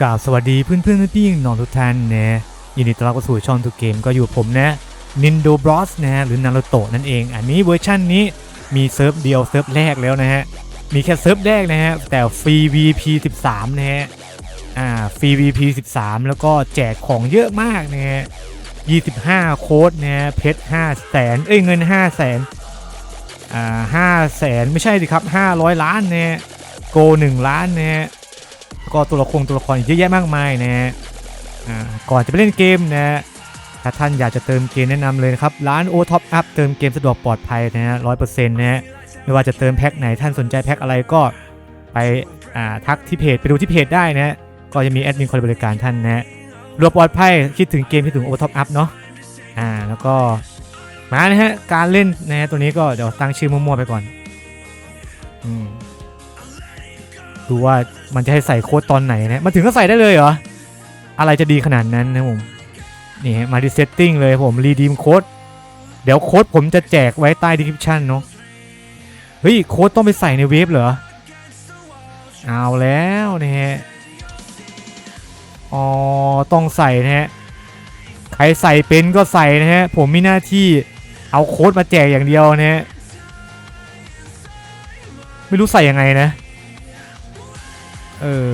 กราบสวัสดีเพื่อนเพื่อนพี่ๆน้องทุกท่านนะยินดีต้อนรับเข้าสู่ช่องทุกเกมก็อยู่ผมนะ Nindo Bros นะฮะหรือนารูโตะนั่นเอง อันนี้เวอร์ชันนี้มีเซิร์ฟเดียวเซิร์ฟแรกแล้วนะฮะ มีแค่เซิร์ฟแรกนะฮะ แต่ฟรี VP 13 นะฮะ อ่าฟรี VP 13 แล้วก็แจกของเยอะมากนะฮะ 25 โค้ดนะฮะ เพชร5แสนเอ้ยเงิน 5 แสนอ่า5แสนไม่ใช่สิครับ 500 ล้านนะฮะ โก 1 ล้านนะฮะ ก็ตัวละครตัวละครเยอะแยะมากมายนะฮะก่อนจะไปเล่นเกมนะฮะถ้าท่านอยากจะเติมเกมแนะนำเลยครับร้าน O Top Up เติมเกมสะดวกปลอดภัยนะฮะร้อยเปอร์เซ็นต์นะฮะไม่ว่าจะเติมแพ็คไหนท่านสนใจแพ็คอะไรก็ไปทักที่เพจไปดูที่เพจได้นะฮะก็จะมีแอดมินคอยบริการท่านนะฮะรวมปลอดภัยคิดถึงเกมคิดถึง O Top Up เนาะอ่าแล้วก็มานะฮะการเล่นนะฮะตัวนี้ก็เดี๋ยวตั้งชื่อมั่วๆไปก่อนอืม ดูว่ามันจะให้ใส่โค้ดตอนไหนนะมันถึงก็ใส่ได้เลยเหรอ อะไรจะดีขนาดนั้นนะผมนี่ฮะมาที่ setting เลยผม redeem โค้ดเดี๋ยวโค้ดผมจะแจกไว้ใต้ description เนาะเฮ้ยโค้ดต้องไปใส่ในเว็บเหรอเอาแล้วนะฮะอ๋อต้องใส่นะฮะใครใส่เป็นก็ใส่นะฮะผมมีหน้าที่เอาโค้ดมาแจกอย่างเดียวนะฮะไม่รู้ใส่ยังไงนะ เออ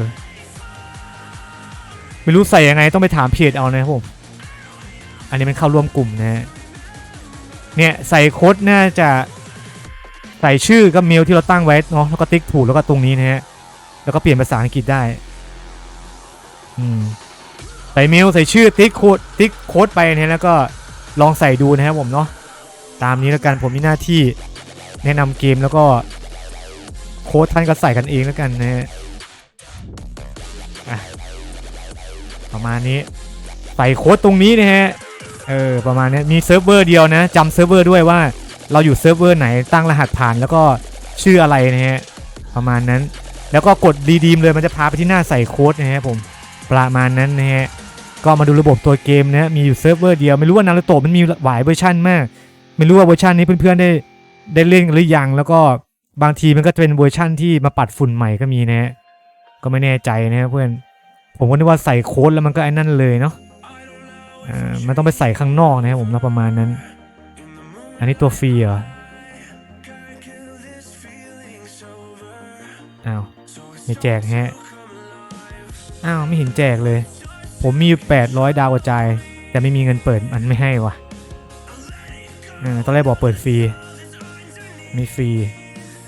ไม่รู้ใส่ยังไงต้องไปถามเพจเอานะครับผม อันนี้มันเข้าร่วมกลุ่มนะฮะเนี่ยใส่โค้ดน่าจะใส่ชื่อกับเมลที่เราตั้งไว้เนาะแล้วก็ติ๊กถูกแล้วก็ตรงนี้นะฮะ แล้วก็เปลี่ยนภาษาอังกฤษได้ อืม ใส่เมลใส่ชื่อติ๊กโค้ดติ๊กโค้ดไปนะแล้วก็ลองใส่ดูนะครับผมเนาะ ตามนี้แล้วกันผมมีหน้าที่แนะนำเกมแล้วก็โค้ดท่านก็ใส่กันเองแล้วกันนะฮะ ประมาณนี้ใส่โค้ดตรงนี้นะฮะ เออประมาณนี้มีเซิร์ฟเวอร์เดียวนะจำเซิร์ฟเวอร์ด้วยว่าเราอยู่เซิร์ฟเวอร์ไหนตั้งรหัสผ่านแล้วก็ชื่ออะไรนะฮะ ประมาณนั้น แล้วก็กดรีดีมเลยมันจะพาไปที่หน้าใส่โค้ดนะฮะผมประมาณนั้นนะฮะก็มาดูระบบตัวเกมนะมีอยู่เซิร์ฟเวอร์เดียวไม่รู้ว่านารูโตะมันมีหลายเวอร์ชันมาก ไม่รู้ว่าเวอร์ชันนี้เพื่อนๆได้ได้เล่นหรือยังแล้วก็บางทีมันก็จะเป็นเวอร์ชันที่มาปัดฝุ่นใหม่ก็มีนะฮะ ก็ไม่แน่ใจนะฮะเพื่อน ผมก็นึกว่าใส่โค้ดแล้วมันก็ไอ้นั่นเลยเนาะอ่ามันต้องไปใส่ข้างนอกนะครับผมนะประมาณนั้น อันนี้ตัวฟรีเหรออ้าวไม่แจกฮะอ้าวไม่เห็นแจกเลย ผมมีอยู่800 ดาวกระจาย แต่ไม่มีเงินเปิดมันไม่ให้วะอ่าตอนแรกบอกเปิดฟรีม่ฟรี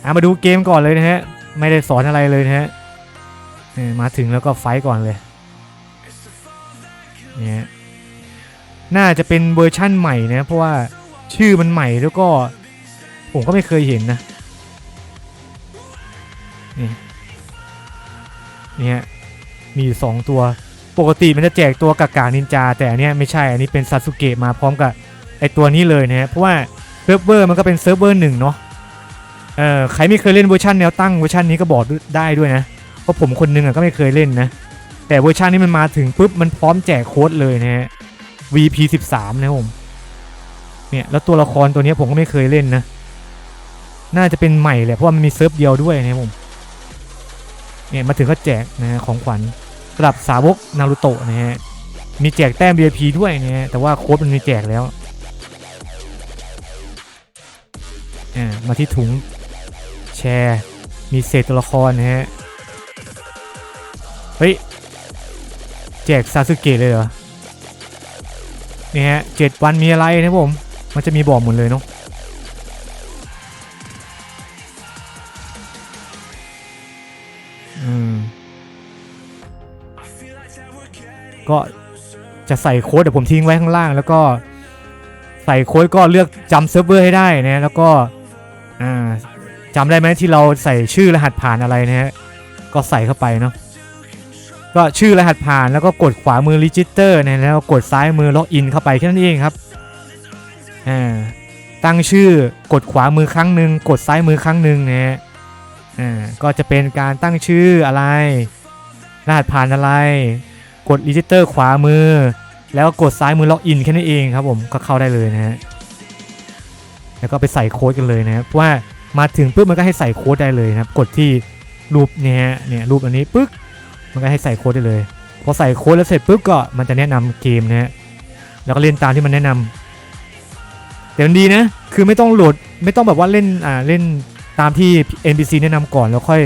อะมาดูเกมก่อนเลยนะฮะ ไม่ได้สอนอะไรเลยนะฮะ มาถึงแล้วก็ไฟก่อนเลยเนี่ยน่าจะเป็นเวอร์ชั่นใหม่นะ เพราะว่าชื่อมันใหม่แล้วก็ ผมก็ไม่เคยเห็นนะ นี่เนี่ยมีอยู่สองตัว ปกติมันจะแจกตัวกากานินจา แต่อันเนี้ยไม่ใช่ อันนี้เป็นซาสุเกะมาพร้อมกับไอตัวนี้เลยนะฮะ เพราะว่าเซิร์ฟเวอร์มันก็เป็นเซิร์ฟเวอร์หนึ่งเนาะ เออใครไม่เคยเล่นเวอร์ชันแนวตั้งเวอร์ชันนี้ก็บอกได้ด้วยนะ ราะผมคนหนึงอะก็ไม่เคยเล่นนะ แต่เวอร์ชันนี้มันมาถึงปุ๊บมันพร้อมแจกโค้ดเลยนะฮะ VP 13นะผมเนี่ยแล้วตัวละครตัวนี้ผมก็ไม่เคยเล่นนะ น่าจะเป็นใหม่แหละเพราะว่ามันมีเซิร์ฟเดียวด้วยนะผมเนี่ยมาถึงก็แจกนะฮะของขวัญสำหรับสาวกนารูโตะนะฮะมีแจกแต้ม VIP ด้วยนะฮะแต่ว่าโค้ดมันมีแจกแล้วอ่ามาที่ถุงแชร์ มีเศษตัวละครนะฮะ เฮ้ย แจกซาสึเกะเลยเหรอ นี่ฮะเจ็ดวันมีอะไรนะผม มันจะมีบอกหมดเลยเนาะอืมก็จะใส่โค้ดเดี๋ยวผมทิ้งไว้ข้างล่าง แล้วก็ใส่โค้ดก็เลือกจำเซิร์ฟเวอร์ให้ได้นะแล้วก็อ่าจำได้ไหมที่เราใส่ชื่อรหัสผ่านอะไรนะฮะก็ใส่เข้าไปเนาะ ก็ชื่อรหัสผ่านแล้วก็กดขวามือ register นะแล้วกดซ้ายมือ login เข้าไปแค่นั้นเองครับอ่าตั้งชื่อกดขวามือครั้งหนึ่งกดซ้ายมือครั้งหนึ่งนะฮะอ่าก็จะเป็นการตั้งชื่ออะไร รหัสผ่านอะไร กด register ขวามือ แล้วก็กดซ้ายมือ login แค่นั้นเองครับผมก็เข้าได้เลยนะฮะแล้วก็ไปใส่โค้ดกันเลยนะครับเพราะว่ามาถึงปุ๊บมันก็ให้ใส่โค้ดได้เลยนะครับ กดที่รูปเนี่ยเนี่ยรูปอันนี้ปึ๊ก มันก็ให้ใส่โค้ดได้เลย พอใส่โค้ดแล้วเสร็จปุ๊บก็มันจะแนะนำเกมนะฮะแล้วก็เล่นตามที่มันแนะนำแต่มันดีนะ คือไม่ต้องโหลดไม่ต้องแบบว่าเล่นอ่าเล่นตามที่ NPC แนะนำก่อนแล้วค่อย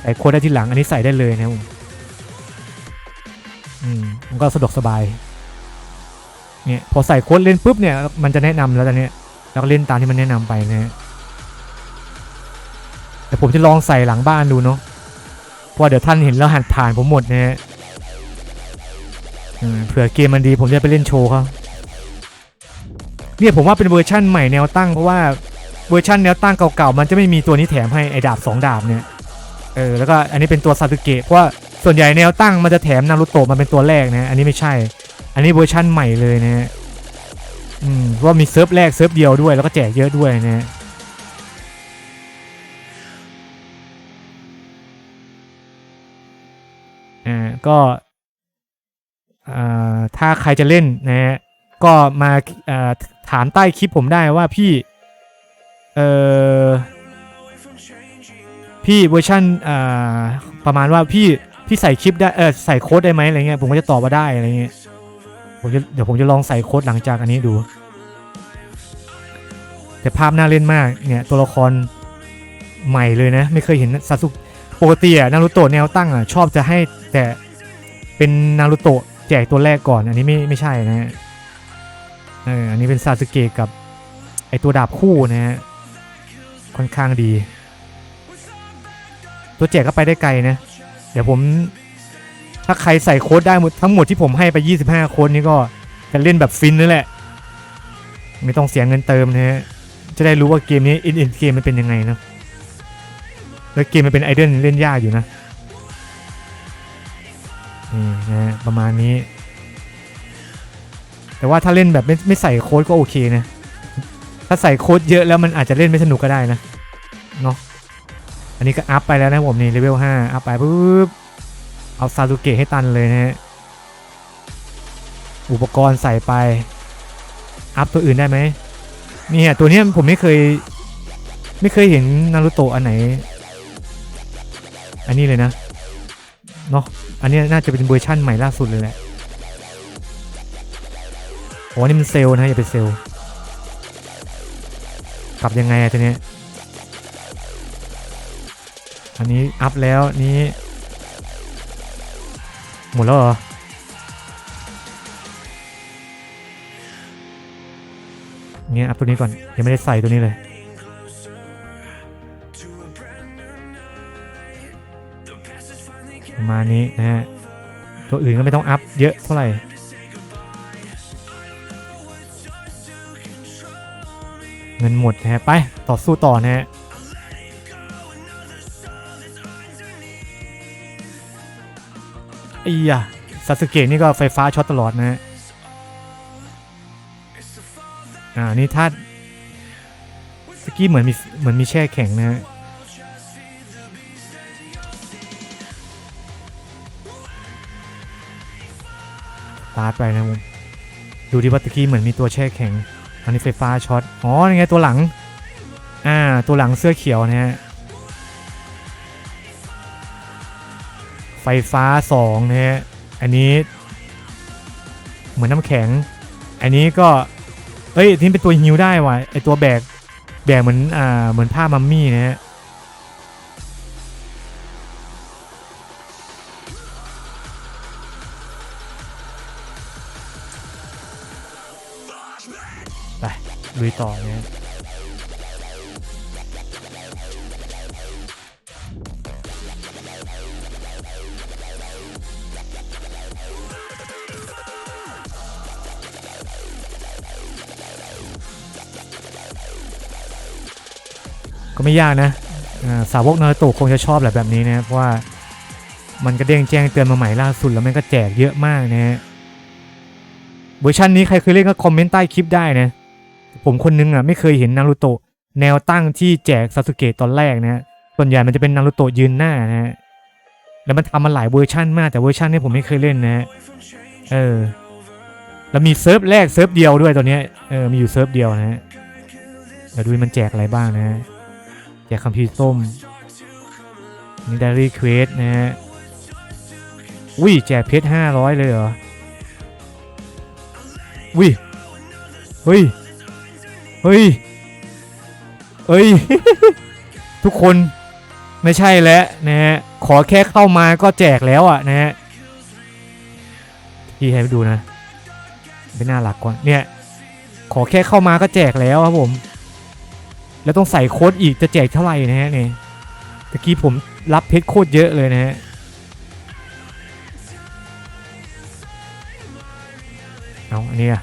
ใส่โค้ดได้ทีหลังอันนี้ใส่ได้เลยนะผมอืมมันก็สะดวกสบายเนี่ยพอใส่โค้ดเล่นปุ๊บเนี่ยมันจะแนะนำแล้วตอนเนี้ยแล้วก็เล่นตามที่มันแนะนำไปนะฮะแต่ผมจะลองใส่หลังบ้านดูเนาะ เพราะเดี๋ยวท่านเห็นแล้วหันผ่านผมหมดนะฮะเผื่อเกมมันดีผมจะไปเล่นโชว์เขาเนี่ยผมว่าเป็นเวอร์ชั่นใหม่แนวตั้งเพราะว่าเวอร์ชันแนวตั้งเก่าๆมันจะไม่มีตัวนี้แถมให้ไอ้ดาบสองดาบเนี่ย เออแล้วก็อันนี้เป็นตัวซาสึเกะเพราะว่าส่วนใหญ่แนวตั้งมันจะแถมนารูโตะมาเป็นตัวแรกนะ อันนี้ไม่ใช่ อันนี้เวอร์ชั่นใหม่เลยนะฮะอืมเพราะว่ามีเซิร์ฟแรกเซิร์ฟเดียวด้วยแล้วก็แจกเยอะด้วยนะ อ่าก็อ่าถ้าใครจะเล่นนะฮะก็มาอ่าถามใต้คลิปผมได้ว่าพี่เออพี่เวอร์ชันอ่าประมาณว่าพี่พี่ใส่คลิปได้เออใส่โค้ดได้ไหมอะไรเงี้ยผมก็จะตอบว่าได้อะไรเงี้ยผมจะเดี๋ยวผมจะลองใส่โค้ดหลังจากอันนี้ดู แต่ภาพน่าเล่นมากเนี่ยตัวละครใหม่เลยนะ ไม่เคยเห็นซาสึ ปกติอะนารูโตะแนวตั้งอะชอบจะให้แต่เป็นนารูโตะแจกตัวแรกก่อน อันนี้ไม่ไม่ใช่นะฮะเอออันนี้เป็นซาสึเกะกับไอตัวดาบคู่นะฮะค่อนข้างดี ตัวแจกก็ไปได้ไกลนะ เดี๋ยวผมถ้าใครใส่โค้ดได้หมดทั้งหมดที่ผมให้ไป 25 โค้ดนี้ก็จะเล่นแบบฟินนั่นแหละ ไม่ต้องเสียเงินเติมนะฮะจะได้รู้ว่าเกมนี้อินอินเกมมันเป็นยังไงนะ แล้วเกมมันเป็นไอเดนเล่นยากอยู่นะนี่นะประมาณนี้ แต่ว่าถ้าเล่นแบบไม่ไม่ใส่โค้ดก็โอเคนะ ถ้าใส่โค้ดเยอะแล้วมันอาจจะเล่นไม่สนุกก็ได้นะเนาะอันนี้ก็อัพไปแล้วนะผมนี่เลเวล5อัพไปปุ๊บเอาซาซูเกะให้ตันเลยนะฮะอุปกรณ์ใส่ไป อัพตัวอื่นได้ไหมนี่ฮะตัวนี้ผมไม่เคย ไม่เคยเห็นนารูโตะอันไหน อันนี้เลยนะเนาะอันนี้น่าจะเป็นเวอร์ชั่นใหม่ล่าสุดเลยแหละโอ้นี่มันเซลนะอย่าไปเซลกลับยังไงอะตัวเนี้อันนี้อัพแล้วนี้หมดแล้วเหรอเนี่ยอัพตัวนี้ก่อนยังไม่ได้ใส่ตัวนี้เลย ประมาณนี้นะฮะ ตัวอื่นก็ไม่ต้องอัพเยอะเท่าไหร่เงินหมดนะฮะไปต่อสู้ต่อนะฮะไอ้ยะซาสึเกะนี่ก็ไฟฟ้าช็อตตลอดนะฮะอ่านี่ถ้าสกี้เหมือนมีเหมือนมีแช่แข็งนะฮะ ตาร์ทไปนะมดูดิว่าตะกี้เหมือนมีตัวแช่แข็ง อันนี้ไฟฟ้าช็อต อ๋อนี่ไงตัวหลัง อ่า ตัวหลังเสื้อเขียวนะฮะ ไฟฟ้า2นะฮะ อันนี้ เหมือนน้ำแข็ง อันนี้ก็ เอ้ย ที่เป็นตัวฮิวได้ว่ะ ไอตัวแบก แบกเหมือน อ่า เหมือนผ้ามัมมี่นะฮะ ยต่อนะก็ไม่ยากนะสาวกนารูโตะคงจะชอบแหละแบบนี้นะเพราะว่ามันก็เด้งแจ้งเตือนมาใหม่ล่าสุดแล้วมันก็แจกเยอะมากนะฮะเวอร์ชันนี้ใครเคยเล่นก็คอมเมนต์ใต้คลิปได้นะ ผมคนนึงอะไม่เคยเห็นนารูโตะแนวตั้งที่แจกซาสึเกะตอนแรกนะฮะส่วนใหญ่มันจะเป็นนารูโตะยืนหน้านะฮะแล้วมันทำมาหลายเวอร์ชันมากแต่เวอร์ชันนี้ผมไม่เคยเล่นนะฮะเออแล้วมีเซิร์ฟแรกเซิร์ฟเดียวด้วยตัวเนี้ยเออมีอยู่เซิร์ฟเดียวนะฮะเดี๋ยวดูมันแจกอะไรบ้างนะฮะแจกคัมภีร์ส้มนี่ไดรี่เควสนะฮะอุ้ยแจกเพชรห้าร้อยเลยเหรออุ้ยเฮ้ย เฮ้ย เฮ้ย ทุกคนไม่ใช่แล้วนะฮะ ขอแค่เข้ามาก็แจกแล้วอะนะฮะพี่ให้ไปดูนะเป็นหน้าหลักก่อนเนี่ย ขอแค่เข้ามาก็แจกแล้วครับผม แล้วต้องใส่โค้ดอีกจะแจกเท่าไหร่นะฮะเนี่ยตะกี้ผมรับเพชรโคตรเยอะเลยนะฮะเอาอันนี้อะ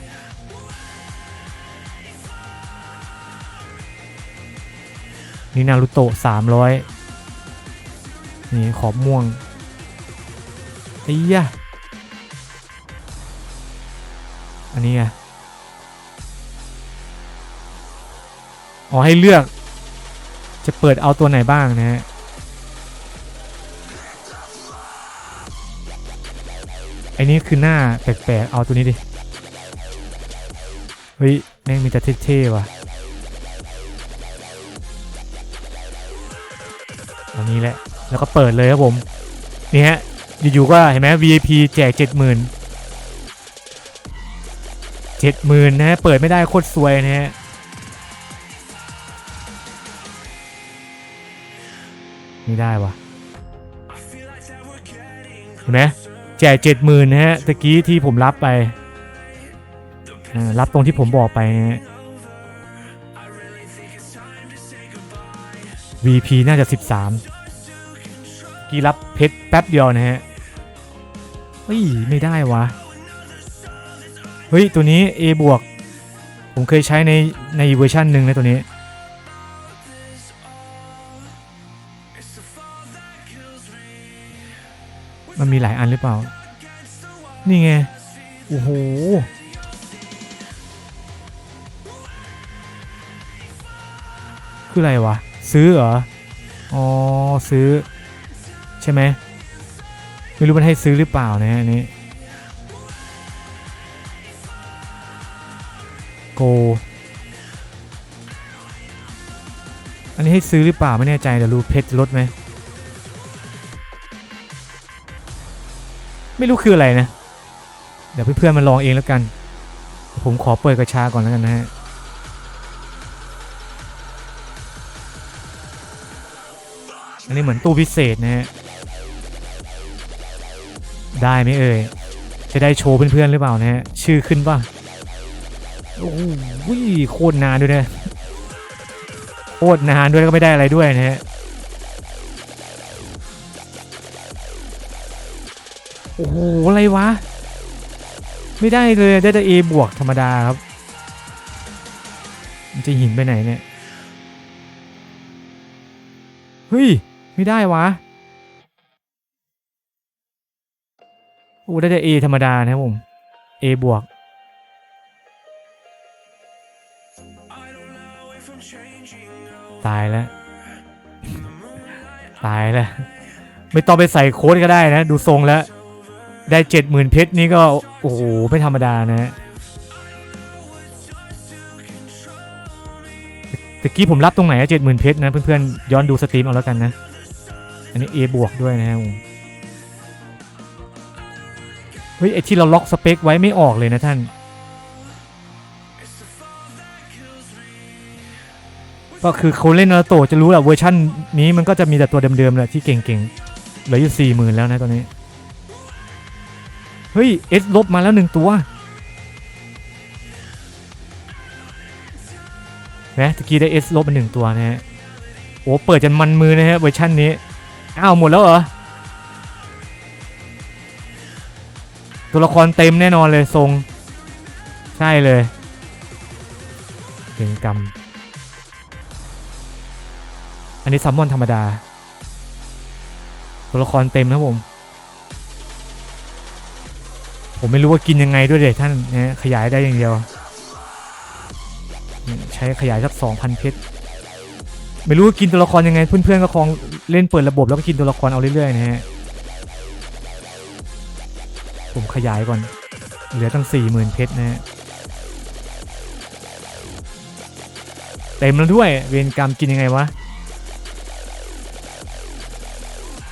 นี่นารูโตะสามร้อยนี่ขอบม่วงไอ้ยะอันนี้อะอ๋อให้เลือกจะเปิดเอาตัวไหนบ้างนะฮะไอ้นี่คือหน้าแปลกๆ เอาตัวนี้ดิ เฮ้ย แม่งมีแต่เท่ๆว่ะ นี้แหละ แล้วก็เปิดเลยครับผม นี่ฮะ อยู่ๆก็เห็นไหม VIP แจกเจ็ดหมื่นเจ็ดหมื่นนะฮะ เปิดไม่ได้โคตรซวยนะฮะนี่ได้วะเห็นไหมแจกเจ็ดหมื่นนะฮะตะกี้ที่ผมรับไปรับตรงที่ผมบอกไปนะฮะ VP น่าจะ 13 กี้รับเพชรแป๊บเดียวนะฮะเฮ้ยไม่ได้วะเฮ้ยตัวนี้ A บวกผมเคยใช้ในในเวอร์ชันหนึ่งนะตัวนี้ มันมีหลายอันหรือเปล่า นี่ไง โอ้โห คืออะไรวะ ซื้อเหรอ อ๋อ ซื้อ ใช่ไหมไม่รู้มันให้ซื้อหรือเปล่านะฮะอันนี้โก อันนี้ให้ซื้อหรือเปล่าไม่แน่ใจเดี๋ยวรู้เพชรจะลดไหมไม่รู้คืออะไรนะ เดี๋ยวเพื่อนๆมาลองเองแล้วกัน ผมขอเปิดกระชาก่อนแล้วกันนะฮะอันนี้เหมือนตู้พิเศษนะฮะ ได้ไหมเอ่ย จะได้โชว์เพื่อนๆหรือเปล่านะฮะ ชื่อขึ้นป่ะ โอ้โหโคตรนานด้วยนะโคตรนานด้วยแล้วก็ไม่ได้อะไรด้วยนะฮะ โอ้โห อะไรวะ ไม่ได้เลยได้แต่ A บวกธรรมดาครับ มันจะหินไปไหนเนี่ย เฮ้ย ไม่ได้วะ อ้ได้แต่ A ธรรมดานะครับผม A บวก ตายแล้ว ตายแล้ว ไม่ต้องไปใส่โค้ดก็ได้นะ ดูทรงแล้ว ได้เจ็ดหมื่นเพชรนี่ก็ โอ้โห ไม่ธรรมดานะฮะตะกี้ผมรับตรงไหนอะเจ็ดหมื่นเพชรนะ เพื่อนๆ ย้อนดูสตรีมเอาแล้วกันนะ อันนี้ A บวกด้วยนะฮะผม ฮ้ยไอที่เราล็อกสเปคไว้ไม่ออกเลยนะท่านก็คือคนเล่นนาโตจะรู้แหละเวอร์ชันนี้มันก็จะมีแต่ตัวเดิมๆแหละที่เก่งๆเหลืออยู่สี่หมื่นแล้วนะตอนนี้ เฮ้ยเอสลบมาแล้วหนึ่งตัวนะตะกี้ได้เอสลบมาหนึ่งตัวนะฮะโอ้เปิดจนมันมือนะฮะเวอร์ชันนี้อ้าวหมดแล้วเหรอ ตัวละครเต็มแน่นอนเลยทรง ใช่เลยเก่งกรรม อันนี้ซัมมอนธรรมดา ตัวละครเต็มนะผม ผมไม่รู้ว่ากินยังไงด้วยเด็ท่านนะขยายได้อย่างเดียว ใช้ขยายสักสองพันเพชรไม่รู้ว่ากินตัวละครยังไง เพื่อนๆก็คงเล่นเปิดระบบแล้วก็กินตัวละครเอาเรื่อยๆนะฮะ ผมขยายก่อน เหลือตั้งสี่หมื่นเพชรนะฮะเต็มแล้วด้วย เวรกรรมกินยังไงวะ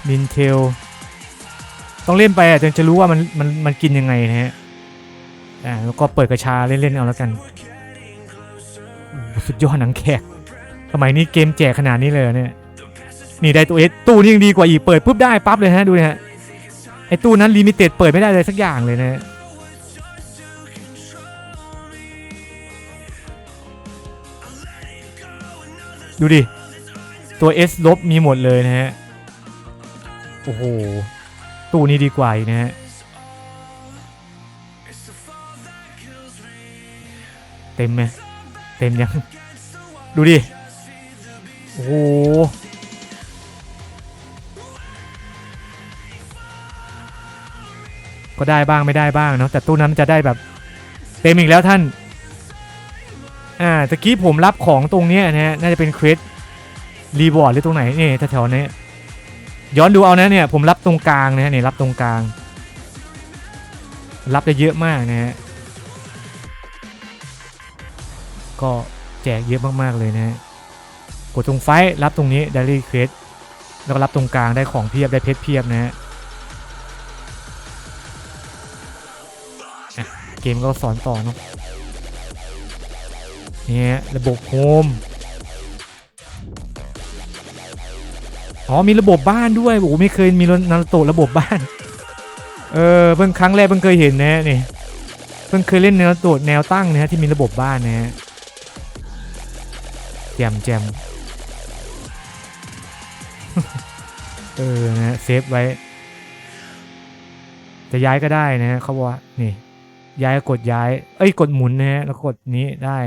นินเทล ต้องเล่นไปอะจนจะรู้ว่ามันมันมันกินยังไงนะฮะอ่าแล้วก็เปิดกระชาเล่น ๆ เอาแล้วกัน สุดยอดหนังแขกสมัยนี้เกมแจกขนาดนี้เลยเหรอเนี่ย นี่ได้ตัวเอสตู้นี่ยังดีกว่าอีก เปิดปุ๊บได้ปั๊บเลยฮะ ดูนะฮะ ไอตู้นั้นลิมิเต็ดเปิดไม่ได้เลยสักอย่างเลยนะฮะดูดิ ตัว S ลบมีหมดเลยนะฮะ โอ้โห ตู้นี้ดีกว่าอีกนะฮะ เต็มไหมเต็มยัง ดูดิ โอ้โห ก็ได้บ้างไม่ได้บ้างเนาะแต่ตู้นั้นจะได้แบบเต็มอีกแล้วท่านอ่าตะกี้ผมรับของตรงเนี้ยนะฮะน่าจะเป็นเควสรีบอร์ดหรือตรงไหนนี่แถวๆนี้ย้อนดูเอานะเนี่ยผมรับตรงกลางนะฮะเนี่ยรับตรงกลาง รับได้เยอะมากนะฮะก็แจกเยอะมากๆเลยนะฮะกดตรงไฟท์รับตรงนี้ได้รีเควสแล้วก็รับตรงกลางได้ของเพียบได้เพชรเพียบนะฮะ เกมก็สอนต่อเนาะเนี่ยระบบโฮมอ๋อมีระบบบ้านด้วยโอ้โหไม่เคยมีนารโตะระบบบ้าน เออเพิ่งครั้งแรกเพิ่งเคยเห็นนะนี่เพิ่งเคยเล่นนารโตะแนวตั้งนะที่มีระบบบ้านนะฮะแจมแจมเออนะเซฟไว้ จะย้ายก็ได้นะฮะเขาบอกว่านี่ ย้ายกดย้าย เอ้ยกดหมุนนะฮะแล้วกดนี้ได้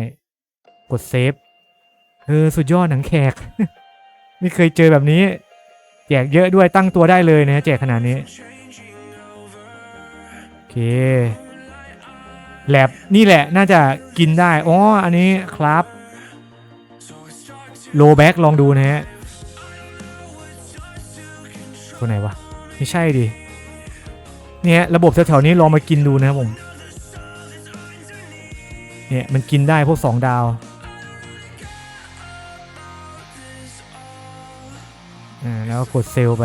กดเซฟ เออสุดยอดหนังแขก ไม่เคยเจอแบบนี้ แจกเยอะด้วยตั้งตัวได้เลยนะแจกขนาดนี้ โอเคแลบนี่แหละน่าจะกินได้ อ๋อ อันนี้ครับโลแบ็กลองดูนะฮะตัวไหนวะ ไม่ใช่ดิเนี่ยระบบแถวๆนี้ลองมากินดูนะครับผม เนี่ยมันกินได้พวกสองดาวอ่าแล้วก็กดเซลไป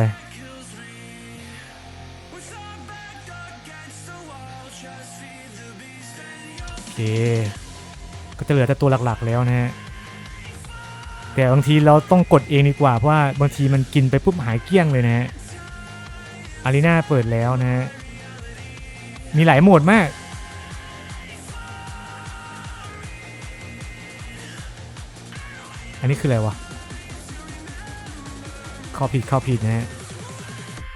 โอเค ก็จะเหลือแต่ตัวหลักๆแล้วนะฮะ แต่บางทีเราต้องกดเองดีกว่า เพราะว่าบางทีมันกินไปปุ๊บหายเกลี้ยงเลยนะฮะอารีนาเปิดแล้วนะฮะ มีหลายโหมดมาก อันนี้คืออะไรวะเข้าผิดเข้าผิดนะฮะ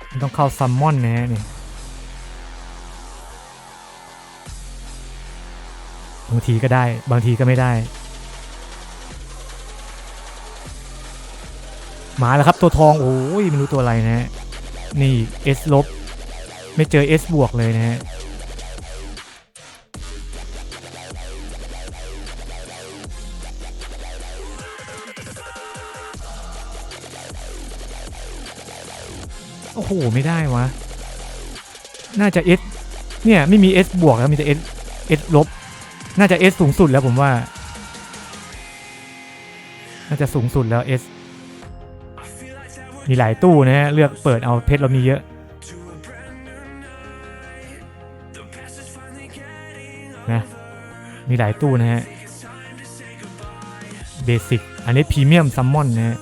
มันต้องเข้าซัมมอนนะฮะนี่บางทีก็ได้ บางทีก็ไม่ได้ มาแล้วครับตัวทองโอ้ยไม่รู้ตัวอะไรนะฮะนี่ S ลบไม่เจอ S บวกเลยนะฮะ อ้โห ไม่ได้วะ น่าจะ S เนี่ย ไม่มี S บวกแล้วมีแต่ S S ลบ น่าจะ S สูงสุดแล้วผมว่า น่าจะสูงสุดแล้ว S มีหลายตู้นะฮะ เลือกเปิดเอาเพชรเรามีเยอะ นะ มีหลายตู้นะฮะ เบสิก อันนี้พรีเมียมซัมมอนนะฮะ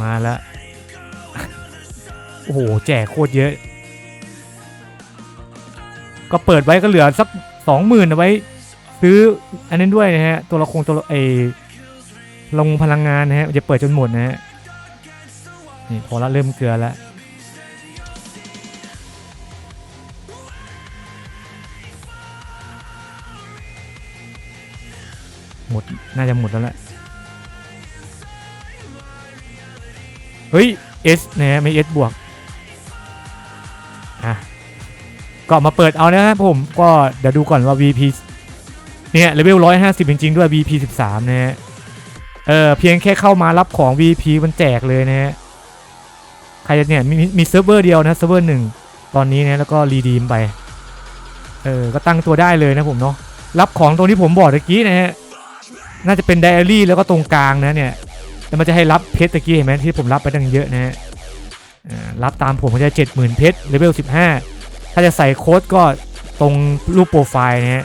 มาแล้วโอ้โห แจกโคตรเยอะ ก็เปิดไว้ก็เหลือสักสองหมื่นเอาไว้ ซื้ออันนั้นด้วยนะฮะ ตัวละครตัวเอลงพลังงานนะฮะจะเปิดจนหมดนะฮะ นี่พอละเริ่มเกลือแล้วหมด น่าจะหมดแล้วแหละ เฮ้ย S นะไม่ S บวกอะก็มาเปิดเอานะครับผมก็เดี๋ยวดูก่อนว่า VP เนี่ยเลเวล150จริงๆด้วย VP 13นะฮะเออเพียงแค่เข้ามารับของ VP มันแจกเลยนะฮะใครจะเนี่ยมีมีเซิร์ฟเวอร์เดียวนะเซิร์ฟเวอร์หนึ่งตอนนี้นะแล้วก็รีดีมไปเออก็ตั้งตัวได้เลยนะผมเนาะรับของตรงที่ผมบอกตะกี้นะฮะน่าจะเป็นไดอารี่แล้วก็ตรงกลางนะเนี่ย แล้วมันจะให้รับเพชรตะกี้เห็นไหมที่ผมรับไปตั้งเยอะนะฮะรับตามผมก็จะ70,000เพชรเลเวล15 ถ้าจะใส่โค้ดก็ตรงรูปโปรไฟล์นะฮะ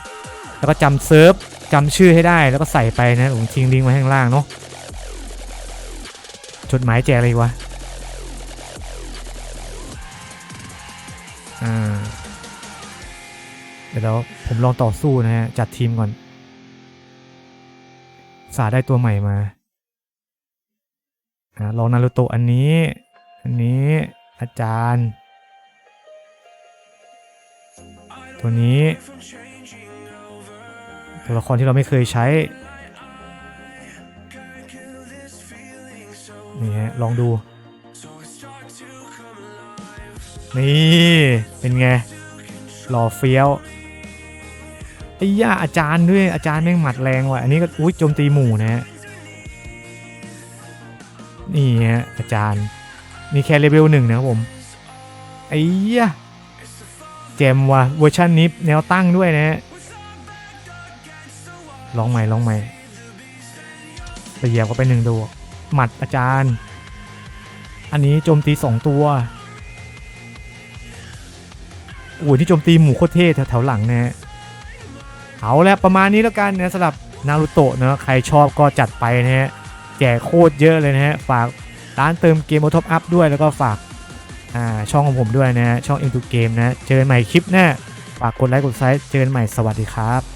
แล้วก็จำเซิร์ฟจำชื่อให้ได้แล้วก็ใส่ไปนะผมทิ้งลิงก์ไว้ข้างล่างเนาะจดหมายแจกอะไรวะอ่าเดี๋ยวผมลองต่อสู้นะฮะจัดทีมก่อนสาได้ตัวใหม่มา อ่าลองนารูโตะอันนี้ อันนี้อาจารย์ ตัวนี้ตัวละครที่เราไม่เคยใช้ นี่ฮะ ลองดู นี่ เป็นไง หล่อเฟี้ยวไอ้ย่าอาจารย์ด้วยอาจารย์แม่งหมัดแรงว่ะ อันนี้ก็อุ้ยโจมตีหมู่นะฮะ นี่ฮะอาจารย์มีแค่เลเวลหนึ่งนะครับผมไอ้ย่าแจมว่ะเวอร์ชันนี้แนวตั้งด้วยนะฮะลองใหม่ลองใหม่ไปเหยียบก็ไปหนึ่งดวงหมัดอาจารย์ อันนี้โจมตีสองตัวโอ้ยที่โจมตีหมูโคตรเท่แถวหลังนะฮะเอาแล้วประมาณนี้แล้วกันนะสำหรับนารูโตะนะใครชอบก็จัดไปนะฮะ แจกโคตรเยอะเลยนะฮะ ฝากร้านเติมเกมโอท็อปอัพด้วยแล้วก็ฝากช่องของผมด้วยนะฮะช่อง M2 Game นะ เจอกันใหม่คลิปหน้า ฝากกดไลค์กดไซส์เจอกันใหม่สวัสดีครับ